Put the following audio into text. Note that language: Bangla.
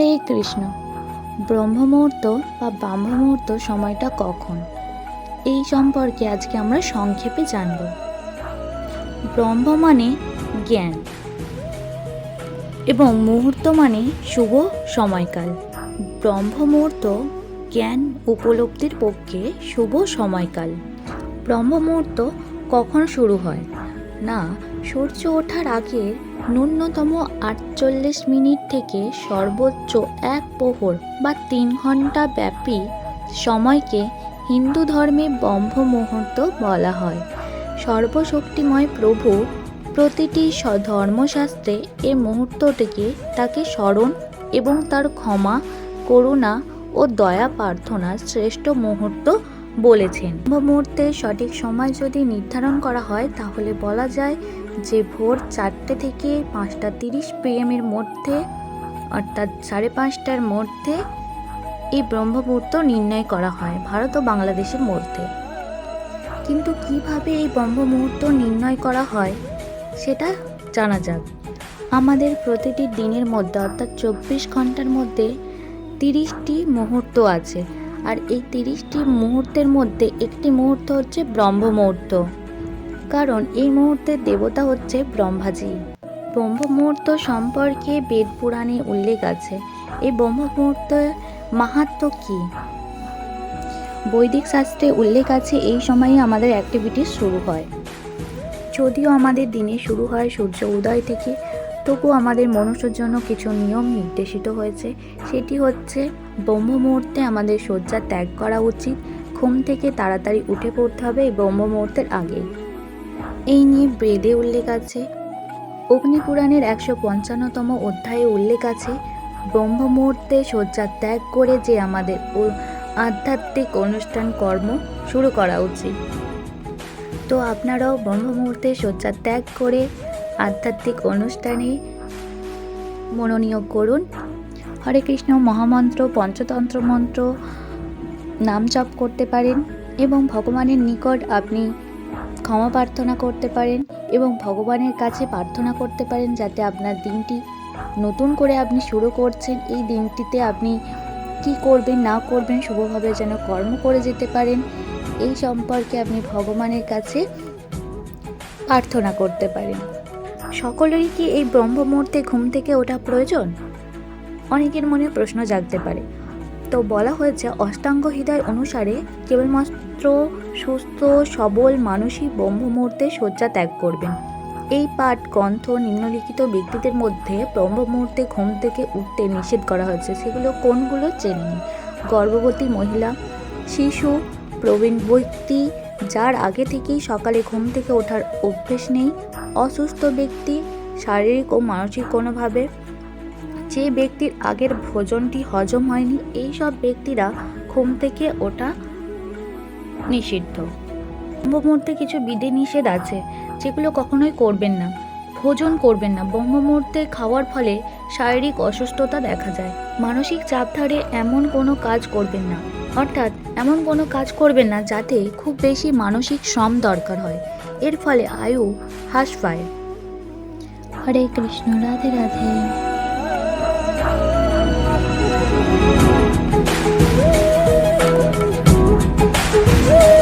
কৃষ্ণ। ব্রহ্ম মুহূর্ত বা ব্রাহ্ম মুহূর্ত সময়টা কখন? এই সম্পর্কে আজকে আমরা সংক্ষেপে জানব। ব্রহ্ম মানে জ্ঞান এবং মুহূর্ত মানে শুভ সময়কাল। ব্রহ্ম মুহূর্ত জ্ঞান উপলব্ধির পক্ষে শুভ সময়কাল। ব্রহ্ম মুহূর্ত কখন শুরু হয়? না, সূর্য ওঠার আগে ন্যূনতম আটচল্লিশ মিনিট থেকে সর্বোচ্চ এক প্রহর বা তিন ঘণ্টা ব্যাপী সময়কে হিন্দু ধর্মে ব্রহ্ম মুহূর্ত বলা হয়। সর্বশক্তিময় প্রভু প্রতিটি ধর্মশাস্ত্রে এ মুহূর্তটিকে তাকে স্মরণ এবং তার ক্ষমা, করুণা ও দয়া প্রার্থনার শ্রেষ্ঠ মুহূর্ত বলেছেন। মুহূর্তের সঠিক সময় যদি নির্ধারণ করা হয়, তাহলে বলা যায় যে ভোর চারটে থেকে পাঁচটা তিরিশ পিএমের মধ্যে, অর্থাৎ সাড়ে পাঁচটার মধ্যে এই ব্রহ্ম মুহূর্ত নির্ণয় করা হয়, ভারত ও বাংলাদেশের মধ্যে। কিন্তু কীভাবে এই ব্রহ্ম মুহূর্ত নির্ণয় করা হয়, সেটা জানা যাক। আমাদের প্রতিটি দিনের মধ্যে, অর্থাৎ চব্বিশ ঘণ্টার মধ্যে তিরিশটি মুহূর্ত আছে। আর এই তিরিশটি মুহূর্তের মধ্যে একটি মুহূর্ত হচ্ছে ব্রহ্ম মুহূর্ত কারণ এই মুহূর্তের দেবতা হচ্ছে ব্রহ্মাজি। ব্রহ্ম মুহূর্ত সম্পর্কে বেদ পুরাণে উল্লেখ আছে। এই ব্রহ্ম মুহূর্তের মাহাত্ম কী? বৈদিক শাস্ত্রে উল্লেখ আছে, এই সময়ে আমাদের অ্যাক্টিভিটিস শুরু হয়। যদিও আমাদের দিনে শুরু হয় সূর্য উদয় থেকে তবু আমাদের মনুষ্যর জন্য কিছু নিয়ম নির্দেশিত হয়েছে। সেটি হচ্ছে ব্রহ্ম মুহূর্তে আমাদের শয্যা ত্যাগ করা উচিত। ঘুম থেকে তাড়াতাড়ি উঠে পড়তে হবে এই ব্রহ্ম মুহূর্তের আগে এই নিয়ে বেদে উল্লেখ আছে। অগ্নিপুরাণের একশো পঞ্চান্নতম অধ্যায়ে উল্লেখ আছে ব্রহ্ম মুহূর্তে শয্যা ত্যাগ করে যে আমাদের আধ্যাত্মিক অনুষ্ঠান কর্ম শুরু করা উচিত। তো আপনারাও ব্রহ্ম মুহূর্তে শয্যা ত্যাগ করে আধ্যাত্মিক অনুষ্ঠানে মনোনিয়োগ করুন। হরে কৃষ্ণ, মহামন্ত্র, পঞ্চতন্ত্র মন্ত্র নাম জপ করতে পারেন এবং ভগবানের নিকট আপনি ক্ষমা প্রার্থনা করতে পারেন এবং ভগবানের কাছে প্রার্থনা করতে পারেন যাতে আপনার দিনটি নতুন করে আপনি শুরু করছেন। এই দিনটিতে আপনি কি করবেন, না করবেন, শুভভাবে যেন কর্ম করে যেতে পারেন, এই সম্পর্কে আপনি ভগবানের কাছে প্রার্থনা করতে পারেন। সকলেরই কি এই ব্রহ্ম মুহূর্তে ঘুম থেকে ওঠা প্রয়োজন? অনেকের মনে প্রশ্ন জাগতে পারে। তো বলা হয়েছে, অষ্টাঙ্গ হৃদয় অনুসারে কেবলমাত্র সুস্থ, সবল মানুষই ব্রহ্ম মুহূর্তে শয্যা ত্যাগ করবেন। এই পাঠ, গ্রন্থ, নিম্নলিখিত ব্যক্তিদের মধ্যে ব্রহ্ম মুহূর্তে ঘুম থেকে উঠতে নিষেধ করা হয়েছে। সেগুলো কোনগুলো নিন গর্ভবতী মহিলা, শিশু, প্রবীণ ব্যক্তি, যার আগে থেকেই সকালে ঘুম থেকে ওঠার অভ্যেস নেই অসুস্থ ব্যক্তি শারীরিক ও মানসিক কোনোভাবে যে ব্যক্তির আগের ভোজনটি হজম হয়নি এই সব ব্যক্তিরা ঘুম থেকে ওঠা নিষিদ্ধ। ব্রহ্ম মুহূর্তে কিছু বিধি নিষেধ আছে যেগুলো কখনোই করবেন না, ভোজন করবেন না। ব্রহ্ম মুহূর্তে খাওয়ার ফলে শারীরিক অসুস্থতা দেখা যায়। মানসিক চাপ ধরে এমন কোনো কাজ করবেন না। অর্থাৎ এমন কোনো কাজ করবেন না যাতে খুব বেশি মানসিক শ্রম দরকার হয়। এর ফলে আয়ু হ্রাস পায় হরে কৃষ্ণ রাধে রাধে Woo!